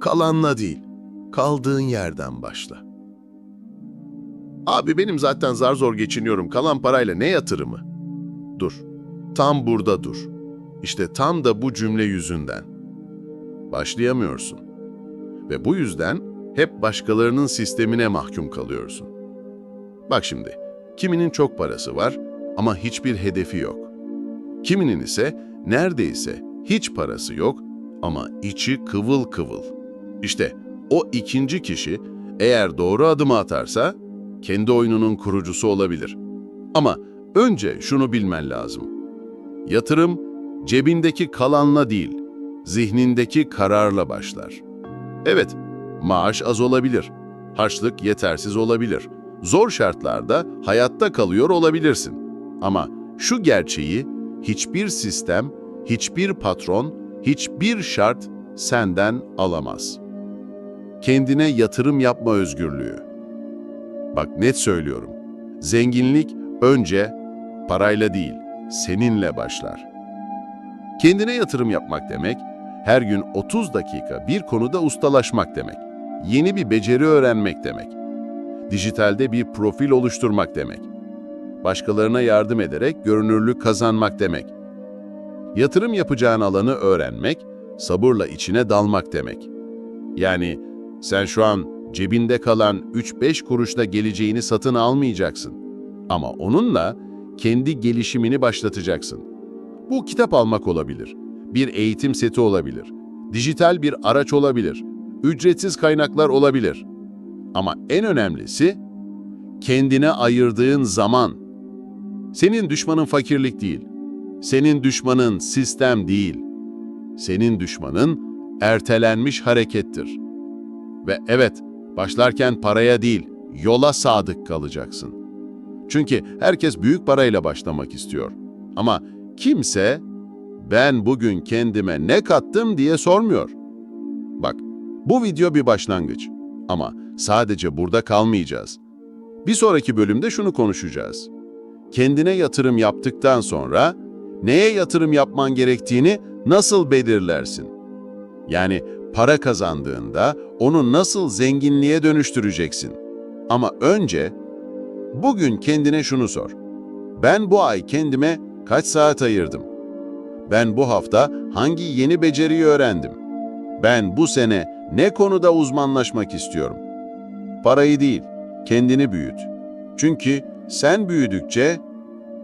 Kalanla değil, kaldığın yerden başla. Abi benim zaten zar zor geçiniyorum. Kalan parayla ne yatırımı? Dur. Tam burada dur. İşte tam da bu cümle yüzünden. Başlayamıyorsun. Ve bu yüzden hep başkalarının sistemine mahkum kalıyorsun. Bak şimdi, kiminin çok parası var ama hiçbir hedefi yok. Kiminin ise neredeyse hiç parası yok ama içi kıvıl kıvıl. İşte o ikinci kişi eğer doğru adımı atarsa kendi oyununun kurucusu olabilir. Ama önce şunu bilmen lazım. Yatırım cebindeki kalanla değil, zihnindeki kararla başlar. Evet, maaş az olabilir, harçlık yetersiz olabilir, zor şartlarda hayatta kalıyor olabilirsin. Ama şu gerçeği hiçbir sistem, hiçbir patron, hiçbir şart senden alamaz. Kendine yatırım yapma özgürlüğü. Bak net söylüyorum. Zenginlik önce parayla değil, seninle başlar. Kendine yatırım yapmak demek, her gün 30 dakika bir konuda ustalaşmak demek. Yeni bir beceri öğrenmek demek. Dijitalde bir profil oluşturmak demek. Başkalarına yardım ederek görünürlük kazanmak demek. Yatırım yapacağın alanı öğrenmek, sabırla içine dalmak demek. Yani sen şu an cebinde kalan 3-5 kuruşla geleceğini satın almayacaksın. Ama onunla kendi gelişimini başlatacaksın. Bu kitap almak olabilir, bir eğitim seti olabilir, dijital bir araç olabilir, ücretsiz kaynaklar olabilir. Ama en önemlisi kendine ayırdığın zaman. Senin düşmanın fakirlik değil. Senin düşmanın sistem değil. Senin düşmanın ertelenmiş harekettir. Ve evet, başlarken paraya değil, yola sadık kalacaksın. Çünkü herkes büyük parayla başlamak istiyor. Ama kimse ben bugün kendime ne kattım diye sormuyor. Bak, bu video bir başlangıç. Ama sadece burada kalmayacağız. Bir sonraki bölümde şunu konuşacağız. Kendine yatırım yaptıktan sonra neye yatırım yapman gerektiğini nasıl belirlersin? Yani para kazandığında onu nasıl zenginliğe dönüştüreceksin? Ama önce bugün kendine şunu sor. Ben bu ay kendime kaç saat ayırdım? Ben bu hafta hangi yeni beceriyi öğrendim? Ben bu sene ne konuda uzmanlaşmak istiyorum? Parayı değil, kendini büyüt. Çünkü sen büyüdükçe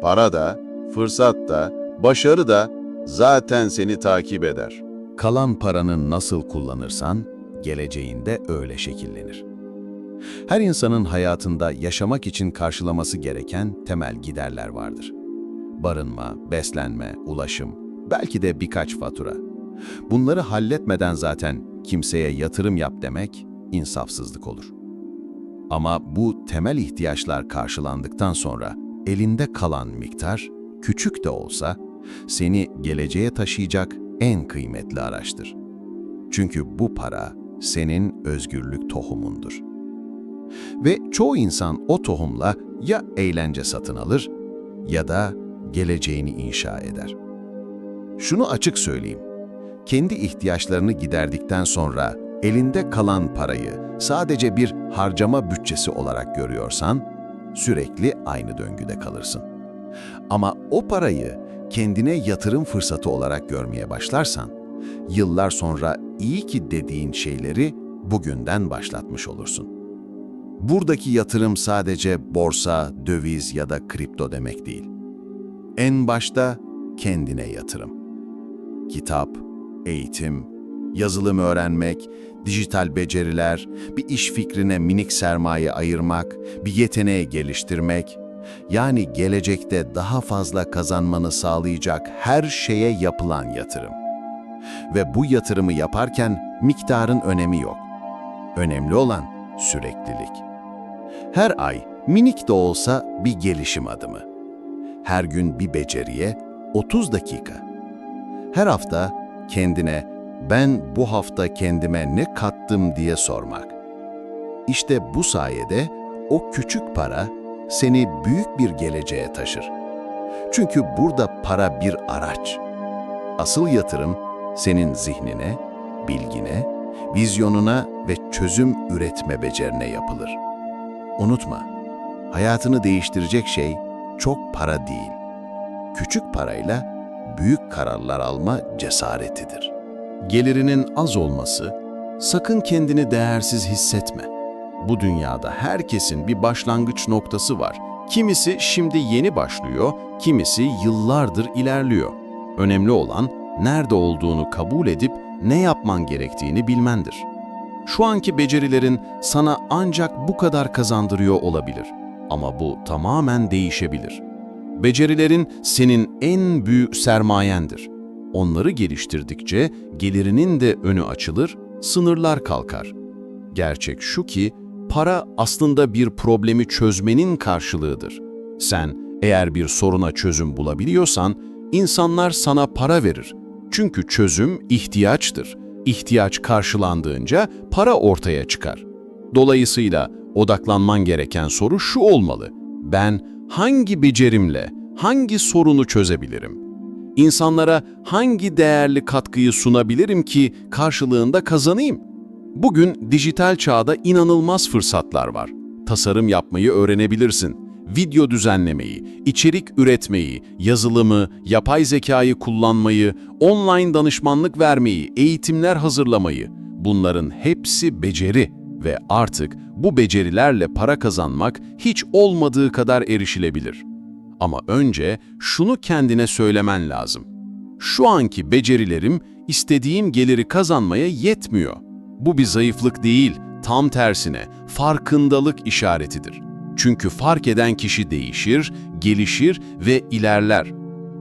para da, fırsat da, başarı da zaten seni takip eder. Kalan paranı nasıl kullanırsan, geleceğinde öyle şekillenir. Her insanın hayatında yaşamak için karşılaması gereken temel giderler vardır. Barınma, beslenme, ulaşım, belki de birkaç fatura. Bunları halletmeden zaten kimseye yatırım yap demek insafsızlık olur. Ama bu temel ihtiyaçlar karşılandıktan sonra elinde kalan miktar, küçük de olsa, seni geleceğe taşıyacak en kıymetli araçtır. Çünkü bu para senin özgürlük tohumundur. Ve çoğu insan o tohumla ya eğlence satın alır ya da geleceğini inşa eder. Şunu açık söyleyeyim. Kendi ihtiyaçlarını giderdikten sonra elinde kalan parayı sadece bir harcama bütçesi olarak görüyorsan sürekli aynı döngüde kalırsın. Ama o parayı kendine yatırım fırsatı olarak görmeye başlarsan, yıllar sonra iyi ki dediğin şeyleri bugünden başlatmış olursun. Buradaki yatırım sadece borsa, döviz ya da kripto demek değil. En başta kendine yatırım. Kitap, eğitim, yazılım öğrenmek, dijital beceriler, bir iş fikrine minik sermaye ayırmak, bir yeteneği geliştirmek, yani gelecekte daha fazla kazanmanı sağlayacak her şeye yapılan yatırım. Ve bu yatırımı yaparken miktarın önemi yok. Önemli olan süreklilik. Her ay minik de olsa bir gelişim adımı. Her gün bir beceriye 30 dakika. Her hafta kendine ben bu hafta kendime ne kattım diye sormak. İşte bu sayede o küçük para seni büyük bir geleceğe taşır. Çünkü burada para bir araç. Asıl yatırım senin zihnine, bilgine, vizyonuna ve çözüm üretme becerine yapılır. Unutma, hayatını değiştirecek şey çok para değil. Küçük parayla büyük kararlar alma cesaretidir. Gelirinin az olması, sakın kendini değersiz hissetme. Bu dünyada herkesin bir başlangıç noktası var. Kimisi şimdi yeni başlıyor, kimisi yıllardır ilerliyor. Önemli olan nerede olduğunu kabul edip ne yapman gerektiğini bilmendir. Şu anki becerilerin sana ancak bu kadar kazandırıyor olabilir. Ama bu tamamen değişebilir. Becerilerin senin en büyük sermayendir. Onları geliştirdikçe gelirinin de önü açılır, sınırlar kalkar. Gerçek şu ki, para aslında bir problemi çözmenin karşılığıdır. Sen eğer bir soruna çözüm bulabiliyorsan, insanlar sana para verir. Çünkü çözüm ihtiyaçtır. İhtiyaç karşılandığınca para ortaya çıkar. Dolayısıyla odaklanman gereken soru şu olmalı. Ben hangi becerimle hangi sorunu çözebilirim? İnsanlara hangi değerli katkıyı sunabilirim ki karşılığında kazanayım? Bugün dijital çağda inanılmaz fırsatlar var. Tasarım yapmayı öğrenebilirsin. Video düzenlemeyi, içerik üretmeyi, yazılımı, yapay zekayı kullanmayı, online danışmanlık vermeyi, eğitimler hazırlamayı. Bunların hepsi beceri ve artık bu becerilerle para kazanmak hiç olmadığı kadar erişilebilir. Ama önce şunu kendine söylemen lazım. Şu anki becerilerim istediğim geliri kazanmaya yetmiyor. Bu bir zayıflık değil, tam tersine farkındalık işaretidir. Çünkü fark eden kişi değişir, gelişir ve ilerler.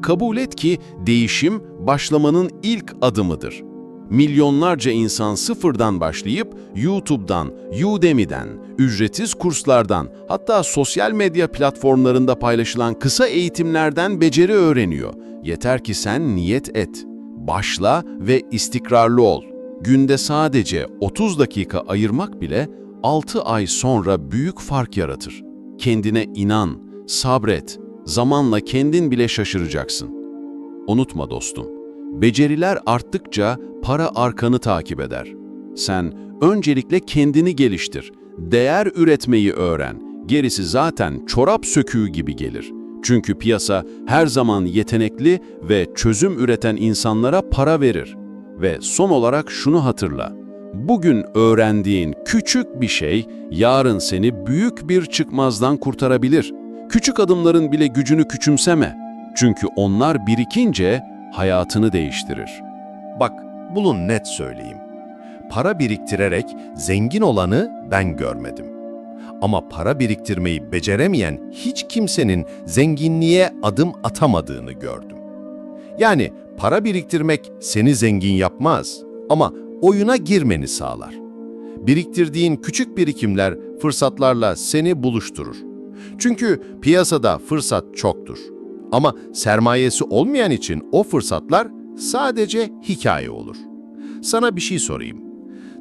Kabul et ki değişim başlamanın ilk adımıdır. Milyonlarca insan sıfırdan başlayıp YouTube'dan, Udemy'den, ücretsiz kurslardan, hatta sosyal medya platformlarında paylaşılan kısa eğitimlerden beceri öğreniyor. Yeter ki sen niyet et. Başla ve istikrarlı ol. Günde sadece 30 dakika ayırmak bile 6 ay sonra büyük fark yaratır. Kendine inan, sabret, zamanla kendin bile şaşıracaksın. Unutma dostum, beceriler arttıkça para arkanı takip eder. Sen öncelikle kendini geliştir, değer üretmeyi öğren. Gerisi zaten çorap söküğü gibi gelir. Çünkü piyasa her zaman yetenekli ve çözüm üreten insanlara para verir. Ve son olarak şunu hatırla. Bugün öğrendiğin küçük bir şey yarın seni büyük bir çıkmazdan kurtarabilir. Küçük adımların bile gücünü küçümseme. Çünkü onlar birikince hayatını değiştirir. Bak, bulun net söyleyeyim. Para biriktirerek zengin olanı ben görmedim. Ama para biriktirmeyi beceremeyen hiç kimsenin zenginliğe adım atamadığını gördüm. Yani para biriktirmek seni zengin yapmaz ama oyuna girmeni sağlar. Biriktirdiğin küçük birikimler fırsatlarla seni buluşturur. Çünkü piyasada fırsat çoktur. Ama sermayesi olmayan için o fırsatlar sadece hikaye olur. Sana bir şey sorayım.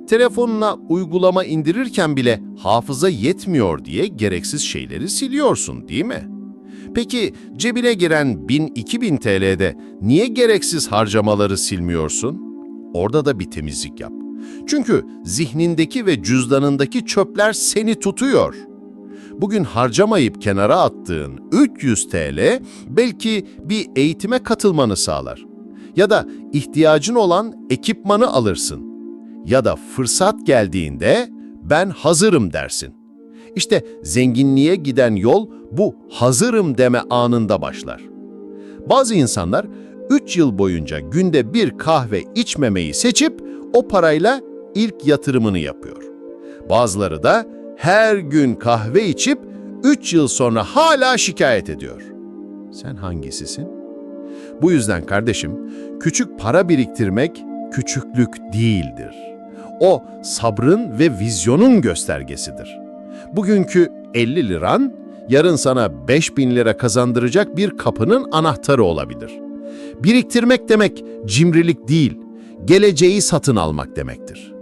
Telefonuna uygulama indirirken bile hafıza yetmiyor diye gereksiz şeyleri siliyorsun değil mi? Peki cebine giren 1000-2000 TL'de niye gereksiz harcamaları silmiyorsun? Orada da bir temizlik yap. Çünkü zihnindeki ve cüzdanındaki çöpler seni tutuyor. Bugün harcamayıp kenara attığın 300 TL belki bir eğitime katılmanı sağlar. Ya da ihtiyacın olan ekipmanı alırsın. Ya da fırsat geldiğinde ben hazırım dersin. İşte zenginliğe giden yol bu hazırım deme anında başlar. Bazı insanlar 3 yıl boyunca günde bir kahve içmemeyi seçip o parayla ilk yatırımını yapıyor. Bazıları da her gün kahve içip 3 yıl sonra hala şikayet ediyor. Sen hangisisin? Bu yüzden kardeşim, küçük para biriktirmek küçüklük değildir. O sabrın ve vizyonun göstergesidir. Bugünkü 50 liran, yarın sana 5000 lira kazandıracak bir kapının anahtarı olabilir. Biriktirmek demek cimrilik değil, geleceği satın almak demektir.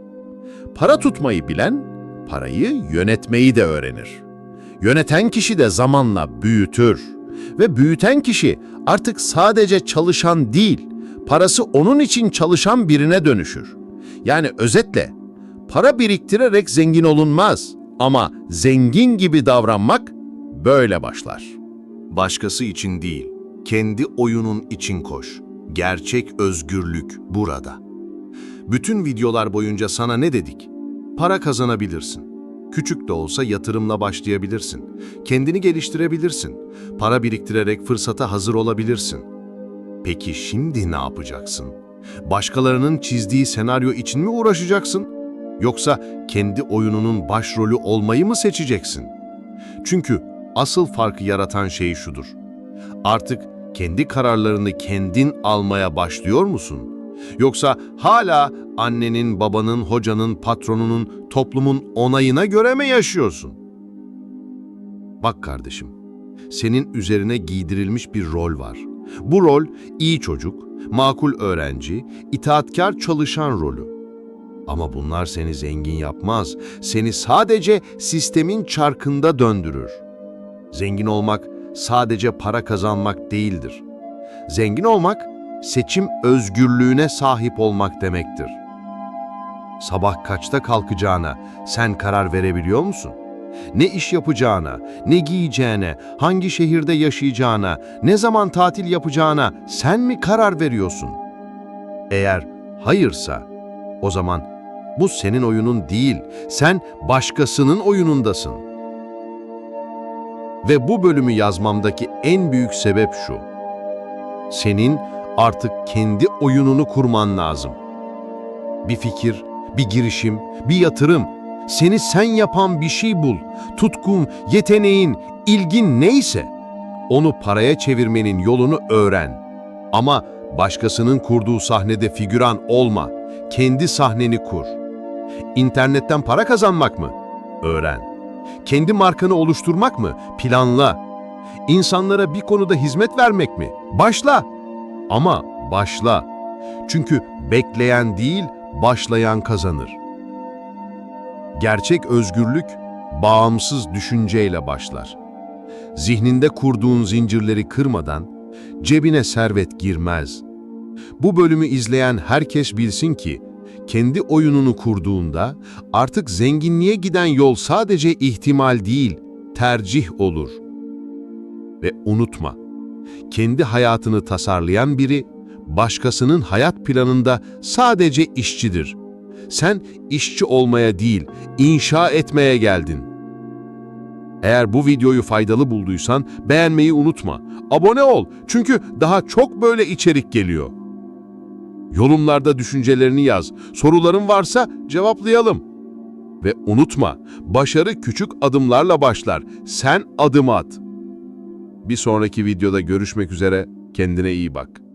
Para tutmayı bilen, parayı yönetmeyi de öğrenir. Yöneten kişi de zamanla büyütür. Ve büyüten kişi artık sadece çalışan değil, parası onun için çalışan birine dönüşür. Yani özetle Para biriktirerek zengin olunmaz ama zengin gibi davranmak böyle başlar. Başkası için değil, kendi oyunun için koş. Gerçek özgürlük burada. Bütün videolar boyunca sana ne dedik? Para kazanabilirsin. Küçük de olsa yatırımla başlayabilirsin. Kendini geliştirebilirsin. Para biriktirerek fırsata hazır olabilirsin. Peki şimdi ne yapacaksın? Başkalarının çizdiği senaryo için mi uğraşacaksın? Yoksa kendi oyununun başrolü olmayı mı seçeceksin? Çünkü asıl farkı yaratan şey şudur. Artık kendi kararlarını kendin almaya başlıyor musun? Yoksa hala annenin, babanın, hocanın, patronunun, toplumun onayına göre mi yaşıyorsun? Bak kardeşim, senin üzerine giydirilmiş bir rol var. Bu rol iyi çocuk, makul öğrenci, itaatkar çalışan rolü. Ama bunlar seni zengin yapmaz, seni sadece sistemin çarkında döndürür. Zengin olmak sadece para kazanmak değildir. Zengin olmak, seçim özgürlüğüne sahip olmak demektir. Sabah kaçta kalkacağına sen karar verebiliyor musun? Ne iş yapacağına, ne giyeceğine, hangi şehirde yaşayacağına, ne zaman tatil yapacağına sen mi karar veriyorsun? Eğer hayırsa, o zaman bu senin oyunun değil, sen başkasının oyunundasın. Ve bu bölümü yazmamdaki en büyük sebep şu. Senin artık kendi oyununu kurman lazım. Bir fikir, bir girişim, bir yatırım, seni sen yapan bir şey bul. Tutkun, yeteneğin, ilgin neyse onu paraya çevirmenin yolunu öğren. Ama başkasının kurduğu sahnede figüran olma. Kendi sahneni kur. İnternetten para kazanmak mı? Öğren. Kendi markanı oluşturmak mı? Planla. İnsanlara bir konuda hizmet vermek mi? Başla. Ama başla. Çünkü bekleyen değil, başlayan kazanır. Gerçek özgürlük bağımsız düşünceyle başlar. Zihninde kurduğun zincirleri kırmadan cebine servet girmez. Bu bölümü izleyen herkes bilsin ki kendi oyununu kurduğunda artık zenginliğe giden yol sadece ihtimal değil, tercih olur. Ve unutma, kendi hayatını tasarlayan biri başkasının hayat planında sadece işçidir. Sen işçi olmaya değil, inşa etmeye geldin. Eğer bu videoyu faydalı bulduysan beğenmeyi unutma. Abone ol çünkü daha çok böyle içerik geliyor. Yorumlarda düşüncelerini yaz. Soruların varsa cevaplayalım. Ve unutma, başarı küçük adımlarla başlar. Sen adım at. Bir sonraki videoda görüşmek üzere. Kendine iyi bak.